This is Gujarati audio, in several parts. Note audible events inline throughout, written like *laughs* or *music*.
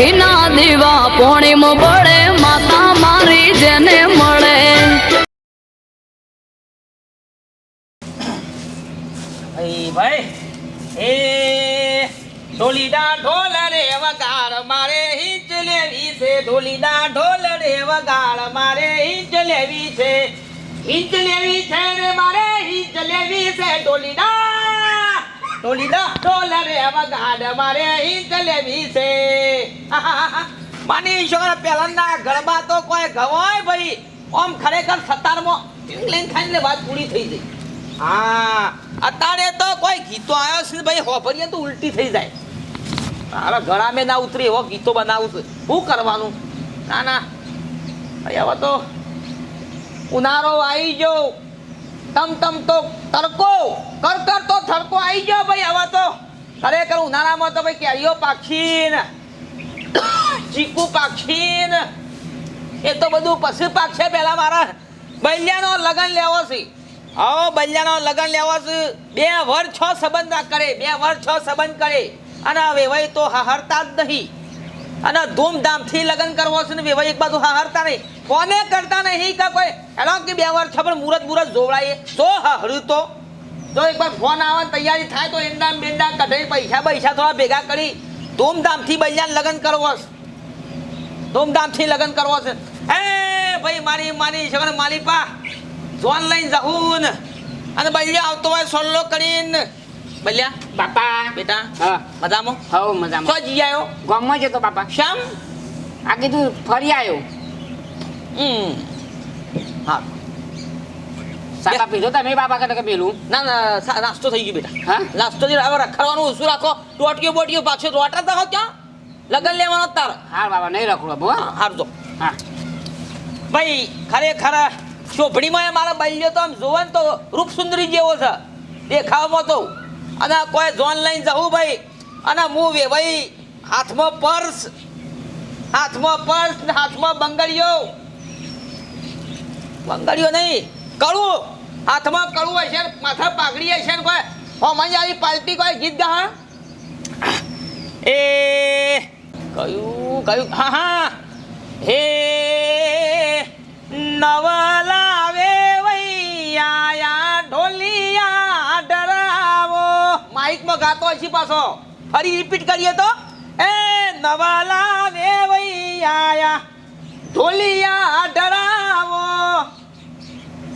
ઘીના દીવા પોણીમ પડે માતા મારી જેને મળે. ઢોલીડા ઢોલ રે વગાડ મારે હિંચ લેવી છે. ઢોલીડા ઢોલ રે વગાડ મારે હિંચ લેવી છે. હિંચ લેવી છે મારે હિંચ લેવી છે. ઢોલીડા ઢોલીડા ઢોલ રે વગાડ મારે હિંચ લેવી છે માની ઈશ્વર પહેલાના ગરબા તો કોઈ ગવાય ભાઈ. આમ ખરેખર સતારમાં વાત પૂરી થઈ ગઈ. હા અત્યારે તો કોઈ ગીતો આવ્યો છે ભાઈ, હોભરીએ તો ઉલટી થઈ જાય. તારા ગળા મેં ના ઉતરી, એવો ગીતો બનાવું છું. શું કરવાનું? ના ના. હવે તો ઉનાળો આવી ગયો. તમ તમ તો તડકો. કર કર તો તડકો આવી ગયો ભાઈ હવે તો. ખરેખર ઉનાળામાં તો ભાઈ કેરીઓ પાખીન ચીકુ પાખીન એ તો બધું પછી પાકશે પહેલા મારા. બલિયાનો લગન લેવો છે. આવો, બલિયાનો લગન લેવો છે. બે વર છ સંબંધ કરે, બે વર છ સંબંધ કરે. અને વેવાઈ તો હારતા જ નહીં. અને ધૂમધામથી લગ્ન કરવો છે ને વિવાહ એક બાજુ હારતા નહીં. કોને કરતા નહીં? કે કોઈ એનો કે બે વાર પણ મુરત મુરત જોવડાઈએ. તો હાહર્યું તો. જો એકવાર ફોન આવે તૈયારી થાય તો એંડા બેંડા કઢાઈ પૈસા પૈસા થોડા ભેગા કરી ધૂમધામથી બૈયાને લગ્ન કરવો છે. ધૂમધામથી લગ્ન કરવો છે. એ ભાઈ મારી મારી છે મારી પા જોન લઈને જહું અને બૈયા આવતો હોય સોલ્લો કરીને બલ્યા બાપા બેટા હા. મજામાં? હવ તો મજામાં જી આવ્યો ગામમાં જતો બાપા. શ્યામ આ કીધું ફરી આવ્યો હમ. હા. સાકા પીધો તમે બાપા કને કે પેલું? ના ના નાસ્તો થઈ ગયો બેટા. હા? નાસ્તો જે હવે રખડવાનું ઓછું રાખો? ટોટીઓ બોટીઓ પાછો રોટા તો ક્યાં? લગન લેવાનો તાર. હા બાબા નહીં રખડો બો હા. હારજો હા. ભાઈ ખરેખર શોભણીમાં મારા બલ્યો તો આમ જોવે તો રૂપ સુંદરી જેવો છે. દેખાવમાં તો. અને કોઈ જોન લઈને જવું ભાઈ. અને હું ભાઈ, હાથમાં પર્સ હાથમાં પર્સ ને હાથમાં બંગડીઓ. બંગડીઓ નહીં કડવું હાથમાં કડવું હશે માથા પાઘડી હશે ને કોઈ. હોમાં આવી પાલટી કોઈ ગીત ગા એ, કયું કયું, હા હા. હે, નવલાવે વૈયા, ઢોલિયા ડરાવો માઇકમાં ગાતો હશે પાછો. ફરી રિપીટ કરીએ તો. એ નવાલા વે વૈયા ઢોલિયા ડરાવો.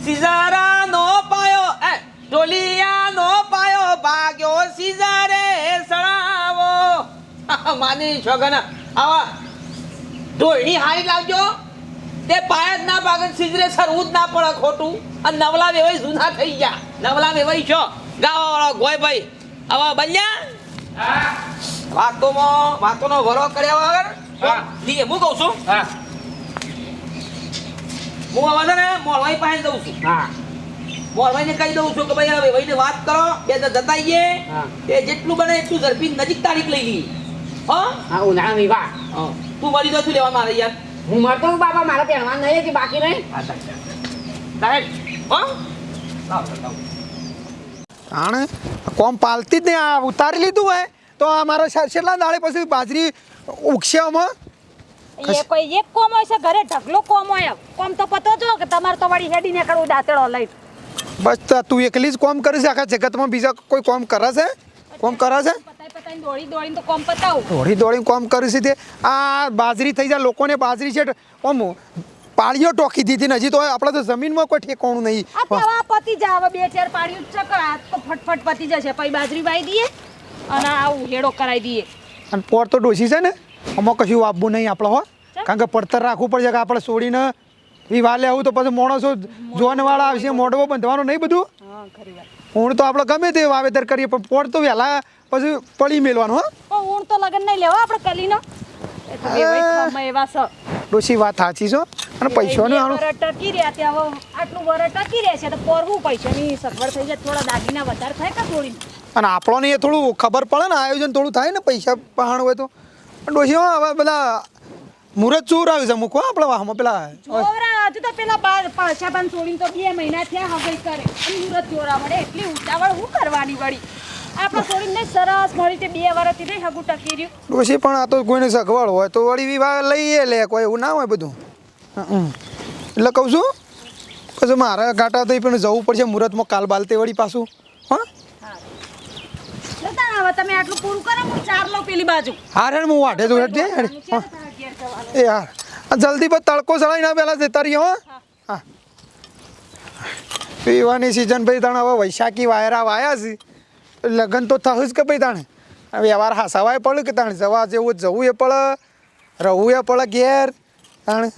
સિઝારાનો પાયો, એ ઢોલિયાનો પાયો ભાગ્યો સિઝારે સળાવો. *laughs* માની છોગન આવા ઢોળની હારી લાવજો. તે પાયા જ ના ભાગે, સિઝરે સરવું જ ના પડે ખોટું. અને નવલા વેવાઈ જૂના થઈ ગયા. નવલા વેવાઈ છો. ગાવા વાળો ગોય ભાઈ આવા બન્યા? વાતોમાં વાતોનો વરો કર્યા વગર હા. દી હું કહું છું? હા. હું હવે છે ને મોલભાઈ પાસે જઉં છું. હા. મોરવાઈને કહી દઉં છું કે ભાઈ હવે ભાઈને વાત કરો. બે જતાઈએ હા. એ જેટલું બને એટલું ઝડપી નજીક તારીખ લઈ લઈએ. હા? હા ઉનાળા વિવાહ હા. તું મળી તો શું લેવા મારે યાર? હું મળતો હું બાપા મારા પહેરવા નહીં કે બાકી નહીં. સાહેબ. હા? લાવ, લાવ. આણે કોમ પાલતી જ નહીં. આ ઉતારી લીધું હોય તો આ મારા શા- છેલ્લા દાડે પછી બાજરી ઉગશે આમાં? એ કોઈ એક કોમ હોય છે ઘરે ઢગલો કોમ હોય. કોમ તો પતો જો કે તમારે તો વળી હેડી નીકળવું દાંતેડો લઈ બસ તો તું એકલી જ કોમ કરે છે આખા જગતમાં બીજા કોઈ કોમ કરે છે? કોમ કરે છે? પતાઈ પતાઈ દોડી દોડીને તો કોમ પતાવું. દોડી દોડીને કોમ કરે છે તે. આ બાજરી થઈ જાય લોકોને બાજરી છે આમ પાળીઓ ટોકી દીધી ને હજી તો આપણે તો જમીનમાં કોઈ ઠેકાણું નહીં. આ પતી જાવ બે ચાર જ આ તો ફટફટ પતી જશે. પછી બાજરી વાઈ દઈએ અને આવું હેડો કરાવી દઈએ. અને પોર તો ડોસી છે ને? આમાં કશું વાપવું નહીં આપણે હો. કારણ કે પડતર રાખવું પડશે કે આપણે છોડીને વિવાહ લેવું તો પછી માણસો જોવાનવાળા આવશે મોઢવો બંધવાનું નહીં બધું? હું તો આપણે ગમે તે વાવેતર કરીએ પણ પોર તો વહેલા પછી પડી મેળવાનું હા. ઊણ તો લગન નહીં લેવા આપણે કલીનો. એ એવા ડોસી વાત સાચી છો અને પૈસાનું આનું ટકી રહ્યા ત્યાં હવે આટલું વરસ ટકી રહે છે તો પોરવું પૈસાની સગવડ થઈ જાય થોડા દાગીના વધારે થાય કે થોડી અને આપણને એ થોડું ખબર પડે ને આયોજન થોડું થાય ને પૈસા પહાણ હોય તો. ડોશી હવે બધા મુરત ચોર આવી છે મૂકો આપણે વાહમાં પેલા જોવરા હજુ તો પેલા બાર પાછા પણ છોડીને તો બે મહિના થયા હવે કરે. મુરત ચોરા મળે એટલી ઉતાવળ હું કરવાની વળી? આપણા છોડીને સરસ મળી તે બે વર્ષથી નહીં હગું ટકી રહ્યું. ડોશી પણ આ તો કોઈને સગવડ હોય તો વળી વિવાહ લઈએ લે કોઈ એવું ના હોય બધું. એટલે કહું છું પછી મારા ગાટા થઈ પણ જવું પડશે મુહૂર્તમાં કાલ બાલતે વળી પાછું. હા? હવે તમે આટલું પૂરું કરો હું ચાર લઉં પેલી બાજુ. હા રે હું વાઢે તો. એ હા. આ જલ્દી પર તડકો ચડાવી ના પહેલાં જતા રહીએ હો. હા. પીવાની સિઝન ભાઈ તાણે હવે વૈશાખી વાયરા વાયા છે. લગ્ન તો થયું જ કે ભાઈ તાણે? આ વ્યવહાર હસાવાય પડે કે તાણે? જવા જેવું જવું એ પડે રહવું એ પડે ઘેર તાણે?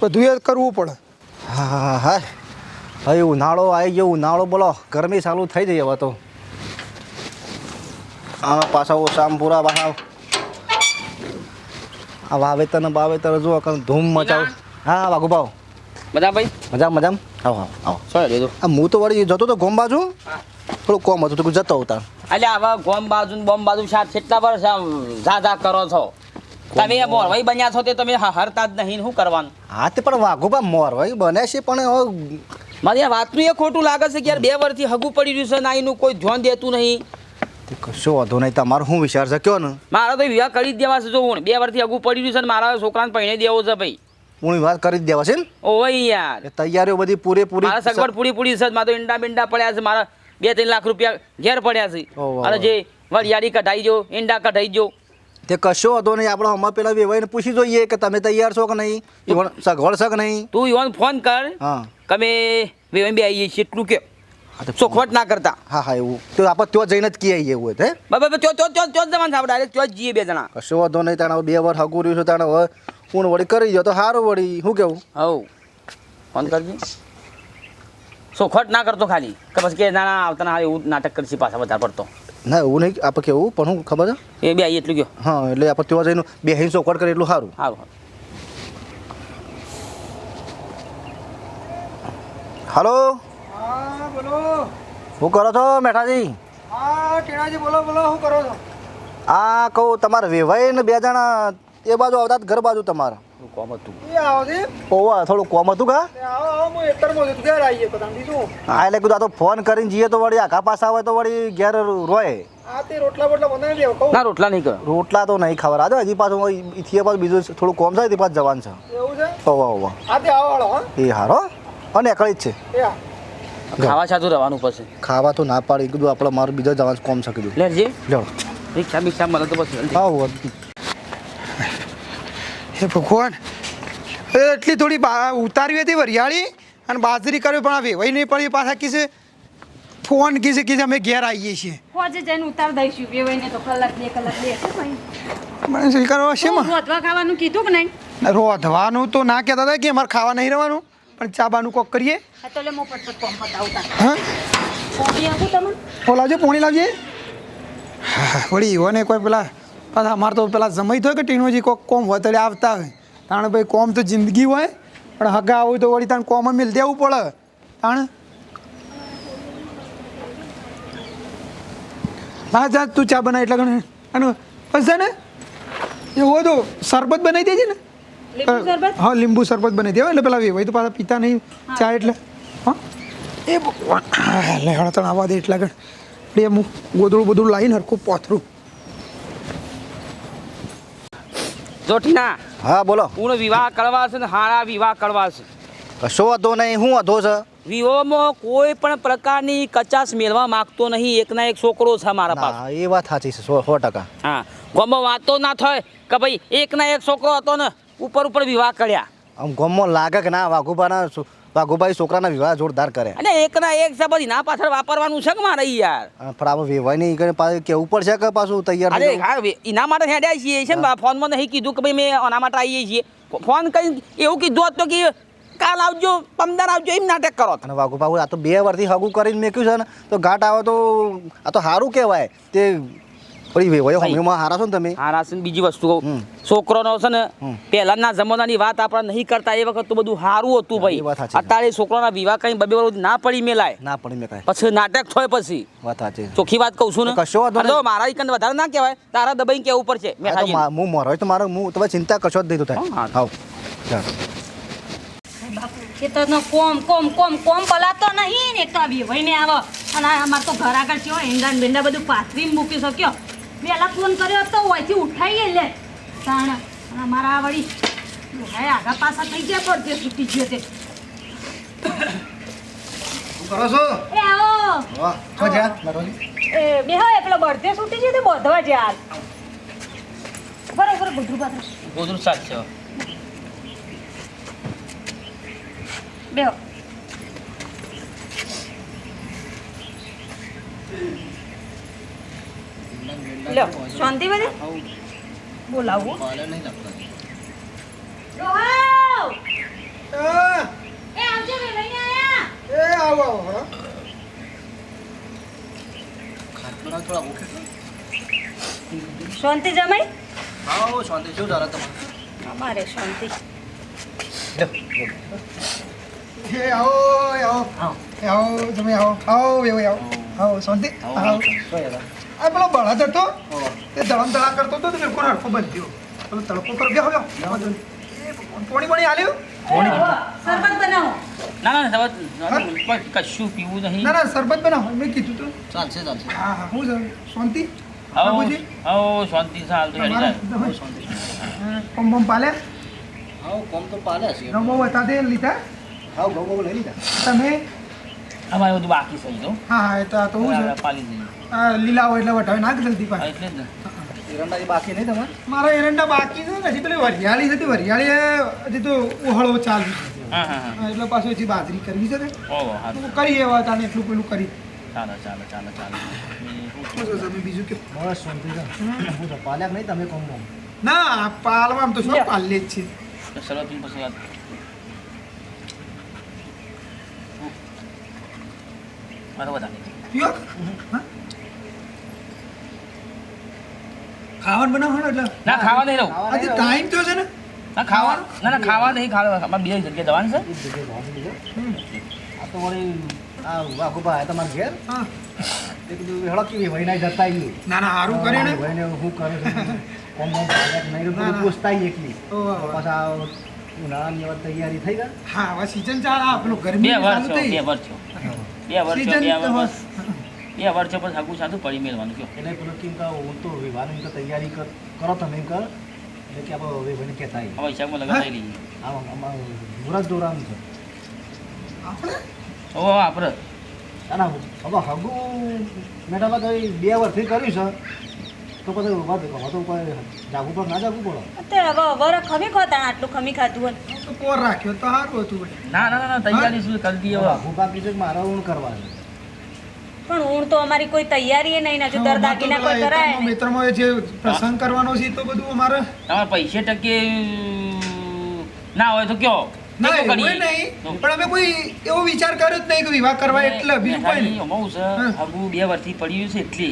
બધું એ કરવું પડે. હા હા હા હવે ઉનાળો આવી ગયો ઉનાળો બોલો. ગરમી ચાલુ થઈ જઈ હવે તો. આ પાછા ઓસામપુરા બહાર આ વાવેતર ને વાવેતર જુઓ ધૂમ મચાવ. હા વાઘુ ભાવ. મજા ભાઈ? મજા મજા આવો આવો આવો. લીધું. આ હું તો વળી જતો તો ગોમ બાજુ? થોડું કોમ હતું તો જતો ઉતાર એટલે હવે ગોમ બાજુ બોમ બાજુ સાહેબ કેટલા વર્ષ આમ ઝા ઝા કરો છો? તમે મોરવાઈ બન્યા છો તે તમે હ- હરતા જ નહીં શું કરવાનું? હા તે પણ વાઘો બા મોરવાઈ બને છે પણ હવે મારી આ વાતનું એ ખોટું લાગે છે કે યાર બે વર્ષથી હગું પડી રહ્યું છે ના એનું કોઈ ધ્યાન દેતું નહીં. કશો વાંધો નહીં તમારો શું વિચાર છે? કયો ને? મારે તો વિવાહ કરી જ દેવા છે જો હું બે વર્ષથી હગું પડી રહ્યું છે ને મારા છોકરાને પહેણે દેવો છે ભાઈ. હું વિવાહ કરી જ દેવા છે ને? ઓય યાર. તૈયારીઓ બધી પૂરેપૂરી મારા સગવડ પૂરી પૂરી છે મારા તો ઈંડા બિંડા પડ્યા છે મારા બે ત્રણ લાખ રૂપિયા ઘેર પડ્યા છે. અને જે વરિયાળી કઢાઈ જો ઈંડા કઢાઈ જો. તે કશો હતો નહીં આપણે હમણાં પેલા વેવાઈને પૂછી જોઈએ કે તમે તૈયાર છો કે નહીં સગવડ છે કે નહીં? તું ઈવન ફોન કર હા. તમે બે બે આવીએ છીએ એટલું કે. હા ચોખવટ ના કરતા. હા હા એવું. તો આપણે ત્યાં જઈને જ કીએ એવું તે બાબા ત્યો ત્યો ચો જવાનું આપણે ડાયરેક્ટ ત્યો જઈએ બે જણા. કશો વાંધો નહીં તાણે બે વાર હગું રહ્યું છે તાણે હવે હું વળી કરી દો તો સારું વળી. શું કેવું? હવ. ફોન કરજે. ચોખવટ ના કરતો ખાલી. કે પછી કે ના ના આવતા ના એવું નાટક કરશે પાછા વધારે પડતો. ના એવું નહીં આપણે કેવું? પણ હું ખબર છે? એ બે આવી એટલું ગયો. હા એટલે આપણે ત્યાં જઈને બે હિંસો ચોકડ કરે એટલું સારું. સારું હાલો? બોલો. શું કરો છો મેઠાજી? હા ટીણાજી બોલો બોલો શું કરો છો? આ કહું તમારે વેવાઈ ને બે જણા એ બાજુ આવતા ઘર બાજુ તમારા. કોમ હતું. ઓવા થોડું કોમ હતું કા? હું એટલે કીધું આ તો ફોન કરીને જઈએ તો વળી આખા પાસ આવે તો વળી ઘેર રોય. રોટલા બોટલા બનાવી દેવો કહું. ના રોટલા નહીં કરો રોટલા તો નહીં ખબર આજે હજી પાછું ઇથિયા પાછું બીજું થોડું કોમ થાય તે પાછું જવાનું છે. એવું છે? ઓવા ઓવા આ તે આવો હાલો હા. એ હારો અને એકળી જ છે. ખાવા સાચું રહેવાનું પછી. ખાવા તો ના પાડી. કીધું આપણે મારું બીજા જવાનું કોમ છે કીધું. લેજે. લ્યો રિક્ષા બિક્ષા મળે તો પછી હા. હે ભગવાન. એટલી થોડી ઉતારવી હતી વરિયાળી અને બાજરી કરવી પણ આવી વહી નહીં પડી પાછા કીધે ફોન કીધે કીધે અમે ઘેર આવીએ છીએ. હોજે જઈને ઉતાર દઈશું વેવાઈને તો કલાક બે કલાક લે છે મને શું કરવા રોધવા ખાવાનું કીધું કે નહીં? રોધવાનું તો ના કહેતા હતા કે અમારે ખાવા નહીં રહેવાનું પણ ચાબાનું કોક કરીએ. તો લે મો પટપટ કોમ પતાવતા હા? કોફી આપું તમને? ઓ લાવજે પોણી લાવજે. હા વળી ઓને કોઈ પેલા પાછા અમારે તો પેલા જમાઈ થયો કે ટેકનોલોજી કોક કોમ વધારે આવતા હોય. તાણે ભાઈ કોમ તો જિંદગી હોય પણ હગા હોય તો વળી તાણ કોમ મિલ દેવું પડે. તાણ? હા જા તું ચા બનાવી એટલે ગણે અને બસ છે ને. એવું હોય તો શરબત બનાવી દેજે ને. હા લીંબુ શરબત બનાવી દેવા એટલે પેલા વેવાય તો પાછા પીતા નહીં ચા એટલે. હા. એ ભગવાન. લે હળતણ આવવા દે એટલા ગણ એ હું ગોદડું બધું લાવીને હરખું પોથરું. જોઠીના. હા બોલો. હું વિવાહ કરવા છે ને હારા વિવાહ કરવા છે કશો વાંધો નહીં શું વાંધો છે? વિવાહમાં કોઈ પણ પ્રકારની કચાશ મેળવા માંગતો નહીં એકના એક છોકરો છે મારા પાસે. એ વાત સાચી છે સો ટકા. હા ગામમાં વાતો ના થાય કે ભાઈ એકના એક છોકરો હતો ને ઉપર ઉપર વિવાહ કર્યા. આમ ગમમાં લાગે કે ના વાઘુબાના વાઘુભાઈ છોકરાના વિવાહ જોરદાર કરે. અને એકના એક છે બધી ના પાછળ વાપરવાનું છે કે મારે યાર? પણ આપણે વેવાય નહીં કરે પાછું કેવું પડશે કે પાછું તૈયાર અરે હા એના માટે હેડ્યા છીએ છે ને ફોનમાં નહીં કીધું કે ભાઈ મેં આના માટે આવીએ છીએ. ફોન કરી એવું કીધું હોત કે કાલ આવજો પમદાર આવજો એમ નાટક કરો અને વાઘુભાઈ આ તો બે વર્ષથી હગું કરીને મેક્યું છે ને તો ઘાટ આવે તો આ તો સારું કહેવાય. તે પછી વેવાયો હારા છો ને તમે? હા રાસન બીજી વસ્તુ કહું. છોકરોનો છે ને. પહેલાના જમાનાની વાત આપણે નહીં કરતા એ વખત તો બધું સારું હતું ભાઈ. અત્યારે છોકરાના વિવાહ કઈ બબે વર્ષ ના પડી મેલાય. ના પડી મેં પછી નાટક થાય પછી. વાત સાચી ચોખ્ખી વાત કહું છું ને. કશો વાંધો. મારા ઈકન વધારે ના કહેવાય તારા દબાઈ કેવું પડશે હું મોરો તો મારે હું તમે ચિંતા કશો જ નહીં તો થાય. ખેતરનો કોમ કોમ કોમ કોમ પલાતો નહીં ને એક વેવાઈને આવે. અને અમારે તો ઘર આગળ છે ઈંડા બેંડા બધું પાથરી મૂકી શક્યો. પહેલા ફોન કર્યો તો ઓયથી ઉઠાઈએ લે તાણ આ વળી હાય આગા પાછા થઈ ગયા પડતે છૂટી ગયો તે. શું કરો છો? એ આવો. વાહ છો? જા નરોજી એ બેહો એકલો બર્થડે છૂટી ગયો તે બોધવા જ હાલ. બરોબર ગુજરું પાત્ર ગોદરું સાચો બેહો લ્યો શાંતિ બધે? બોલાવું. રોહાવ! એ આવજો બે લઈને આયા. એ આવો આવો હળો. શાંતિ જમાઈ? આવો શાંતિ. શું ચાલે તમારે? અમારે શાંતિ. આવો આવો. આવો તમે આવો. આવો એવું આવો. આવો. શાંતિ. આવો આ પેલો બળદ હતો. તે દળમ દળા કરતો હતો તો બિલકુલ હડકો બંધ થયો. પેલો તડકો પર ગયો હવે એ પોણી પોણી આલ્યું સરબત બનાવો. ના કશું પીવું નહીં. ના ના સરબત બનાવો. મેં કીધું તું. ચાલશે ચાલશે. હા હા હું શાંતિ? આવો બાબુજી શાંતિ સાલ તો તમે પમ પમ પાલે? હા કોમ તો પાલે છે. હતા તે લીધા? હા ગૌ ગૌ લઈ લીધા. તમે? અમારે બધું બાકી થઈ તો હા હા એ તો આ તો હું છે. પાલી આ લીલા હોય એટલે વટાવી નાખ જલ્દી હા, એટલે જ ને. બાકી નહીં તમારે? મારા એરંડા બાકી છે ને હજી પેલી વરિયાળી હતી વરિયાળી હજી તો ઉહળો ચાલુ છે. એટલે પાછું હજી બાજરી કરવી છે ને. કરી તો એવા તાને એટલું પેલું કરી. ચાલો ચાલો ચાલો ચાલો. છે બીજું કે? બસ શાંતિ છે. પાલ્યા નહીં તમે કોમ ના પાલવામાં તો શું પાલે જ છે તો પછી વાત મારો હા? ખાવાનું બનાવવાનું એટલે? ના ખાવા નહીં રહું આજે ટાઈમ થયો છે ને? ના ખાવા ના ના ખાવા નહીં ખાવા. અમારે બે જગ્યાએ જવાનું છે. આ તો વળી આ વાઘુબા આવ્યા તમારા ઘેર? હા. તે કીધું હેળો કેવી વહીને જતા આવીએ ના ના હારું કરે ને. વહીને શું કરે છે? કોમ નહીં. પૂછતા આવીએ એકલી. પાછા ઉનાળાની તૈયારી થઈ ગયા હા હવે સિઝન ચાલે આ પેલું બે ગરમી ચાલુ થઈ. બે વર્ષ બે વર્ષ બે વર્ષ. બે વર્ષ પર સાકું સાધું પડી મેળવાનું કયો. એટલે પેલો કેમ કહો હું તો વિવાહની તો તૈયારી કર કરો તમે એમ કર એટલે કે આપણે હવે ભાઈને કહેતા આવીએ હવે હિસાબમાં લગન થઈ લઈએ. આમ આમાં મુરત દોરાનું છે. આપણે? ઓ આપણે. ના હવે હગુ મેડમ તો બે વર્ષથી કર્યું છે. તો પછી વાત હવે તો કોઈ જાગવું પર ના જાગવું પડે? અત્યારે હવે વર ખમી ખાતા આટલું ખમી ખાતું હોય. તો પોર રાખ્યો તો સારું હતું ના ના ના, ના તૈયારી શું કરી દઈએ હવે. હગુ બાકી છે કે હું કરવાનું કરવા છે? પણ ઊણ તો અમારી કોઈ તૈયારી નહીં ના જો દર દાગીના કોઈ કરાય મિત્રમાં-. જે પ્રસંગ કરવાનો છે તો બધું અમારે તમારે પૈસે ટકે ના હોય તો કયો? ના એવું નહીં. પણ અમે કોઈ એવો વિચાર કર્યો જ નહીં કે વિવાહ કરવા એટલે બીજું કોઈ નહીં. અમારું છે હગું બે વર્ષથી પડ્યું છે એટલે.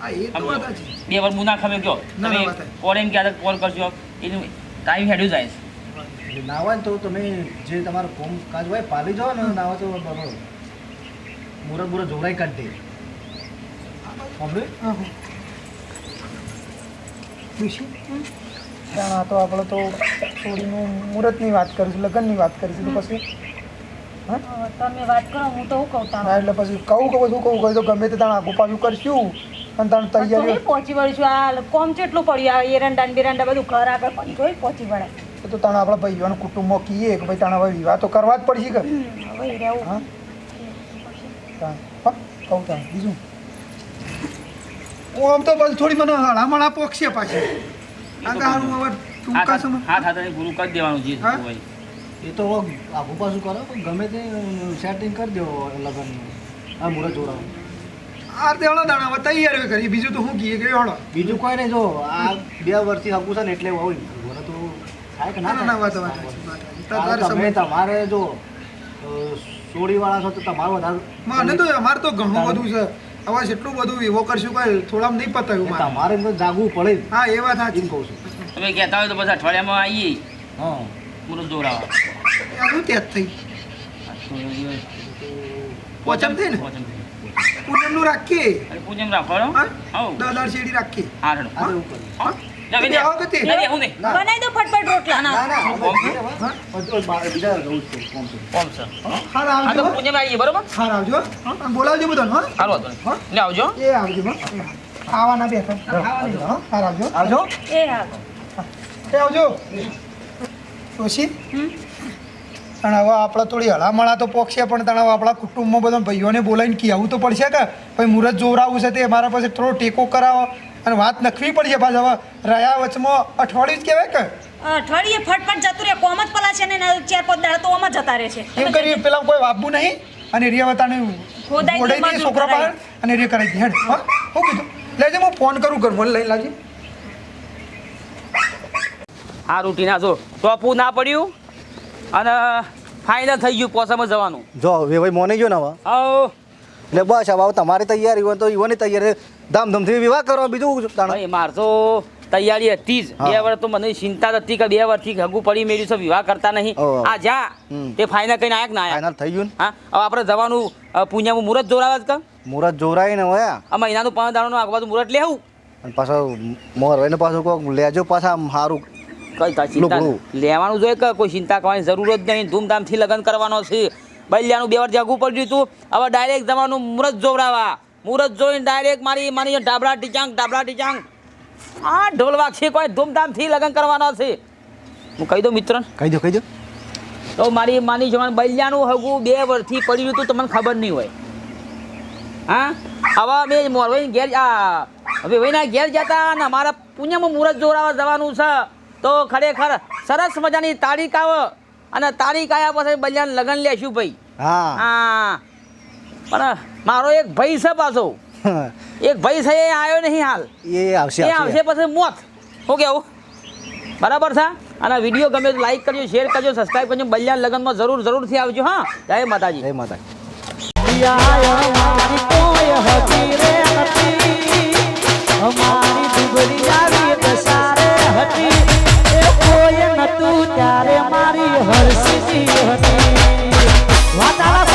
હા. બે વાર મુના ખમે કયો? તમે. કોલ એમ ક્યારે કોલ કરશો? એનું ટાઈમ હેડ્યું જાય. છે એટલે ના હોય તો તમે જે તમારું કાજ હોય પાલી જાઓ ને ના હોય તો બરોબર. મુરત મુરત જોડાઈ કાઢી દે સાંભળ્યું? હા, હા. ઋષિ? પણ આ તો આપણે તો છોડીનું મુહૂર્તની વાત કરીશું લગ્નની વાત કરીશું તો પછી તમે વાત કરો હું તો હું કહું તાણ એટલે પછી કહું કહું બધું કહું કહું તો ગમે તે તાણ આગુ પાછું કરશું. અને તાણ તો તૈયારીઓ નહીં પહોંચી વળીશું. આ કોમ કેટલું પડ્યું આ એરંડા બેરંડા બધું ઘર આગળ પણ જોઈ પહોંચી વળે. તો તાણ આપણા ભાઈઓના કુટુંબમાં કહીએ કે ભાઈ તાણ હવે વિવાહ તો કરવા જ પડશે કે હવે કહું તા બીજું? ઓ આમ તો બસ થોડી મને હળામળા પોખશે પાછી? કારણ કે હવે ટૂંકા સમય પૂરું કરી દેવાનું જે હા? હોય. એ તો આઘું પાછું કરો ગમે તે સેટિંગ કરી દો લગ્નનું આ મુરત જોડાવું આ દેવડો દાણા હવે તૈયારીઓ કરી બીજું તો હું કહીએ કે હળો. બીજું કોઈ નહીં જો આ બે વર્ષથી હકું છે ને એટલે હોય. મને તો થાય કે ના ના ના વાત વાત તમારે જો સોડીવાળા છો તો તમારો વધારે મને તો અમારે તો ઘણું બધું છે. હવે જેટલું બધું વિવો કરશું કોઈ થોડામાં નહીં પતાવ્યું મારે. તમારે તો જાગવું પડે હા એ વાત સાચી. કહું છું. તમે કહેતા હોય તો પછી અઠવાડિયામાં આવીએ. હા. મુરત જોડાવા શું ત્યાં જ થઈ. પોચમ થઈ ને? પોચમનું રાખીએ? પૂજન રાખવાનો? હા. હવ શેડી રાખીએ. હા હા. બનાવી દો ફટફટ રોટલા. ના ના બધું આવજો એ આવજો હો. બે આવાના હો. હાર આવજો. આવજો. એ આવજો. ડોશી પણ હવે આપણે થોડી હળામળા તો પોકશે પણ તણ હવે આપણા કુટુંબમાં બધા ભાઈઓને બોલાવીને કહેવું તો પડશે કે ભાઈ મુરત જોરાવું છે તે મારા પાસે થોડો ટેકો કરાવો. અને વાત નખવી પડશે પાછા હવે રહ્યા વચમાં અઠવાડિયું જ કહેવાય કે? અઠવાડિયે ફટફટ જતું રહે કોમ જ પલા છે ને ચાર પાંચ દાડા તો ઓમાં જતા રહે છે. એમ કરી પેલા કોઈ વાપવું નહીં અને રિયા વતાને ખોદાઈ દે છોકરા. પાસે અને રિયા કરાવી હેડ હા હું કીધું. લેજે હું ફોન કરું ઘર મને લઈ લાજી આ રૂટીન આજો જો ટોપું ના પડ્યું અને ફાઇનલ થઈ ગયું પોસામાં જવાનું. જો હવે ભાઈ મોને ગયો ને હવે? આવો. એટલે બસ હવે તમારી તૈયારી હોય તો ઈવોની તૈયારી. ધામધૂમથી વિવાહ કરો બીજું ભાઈ માર તો તૈયારી હતી જ. બે વર્ષ તો મને ચિંતા હતી કે બે વર્ષથી હગું પડી મેળ્યું છે વિવાહ કરતા નહીં. આ જા. તે ફાઇનલ કઈ નાયક ના ફાઇનલ થઈ ગયું હા? હવે આપણે જવાનું પૂજામાં મુહૂર્ત જોરાવે જ કે? મુહૂર્ત જોરાય ને હોય આ મહિનાનું પાંચ દાડાનું બાજુ મુહૂર્ત લેવું. અને પાછો મોર હોય ને પાછું કોક લેજો પાછા સારું કઈ ચિંતા લેવાનું જોઈએ કે કોઈ ચિંતા કરવાની જરૂર જ નહીં. ધૂમધામથી લગ્ન કરવાનો છે. બલ્યાનું બે વાર જાગવું પડ્યું હતું. હવે ડાયરેક્ટ જવાનું મુહૂર્ત જોવડાવા મુહૂર્ત જોઈને ડાયરેક્ટ મારી માની ડાબડા ટીચાંગ ડાબડા ટીચાંગ. આ ઢોલવા છે કોઈ ધૂમધામથી લગ્ન કરવાનો છે. હું કહી દઉં મિત્ર કહી દો કહી દો. તો મારી માની જવાનું બલિયાનું હગું બે વર્ષથી પડ્યું હતું તમને ખબર નહીં હોય. હા? હવે અમે મોરવાઈ ઘેર આ હવે વહીના ઘેર જતા અને અમારા પુણ્યમાં મુહૂર્ત જોડાવા જવાનું છે. તો ખરેખર સરસ મજાની તારીખ આવે. અને તારીખ આવ્યા પછી બલ્યાને લગ્ન લેશું ભાઈ. હા. હા. પણ મારો એક ભાઈ છે પાછો. *laughs* એક ભાઈ છે એ આવ્યો નહીં હાલ. એ આવશે એ આવશે. પછી મોત. શું કેવું? બરાબર છે? અને વીડિયો ગમે તો લાઈક કરજો શેર કરજો સબસ્ક્રાઈબ કરજો બલ્યાણ લગ્નમાં જરૂર જરૂરથી આવજો હા. જય માતાજી. જય માતા અમારી દુબળી આવી હતી. કોઈ નતું ત્યારે મારી હર્ષી હતી. વાતાલા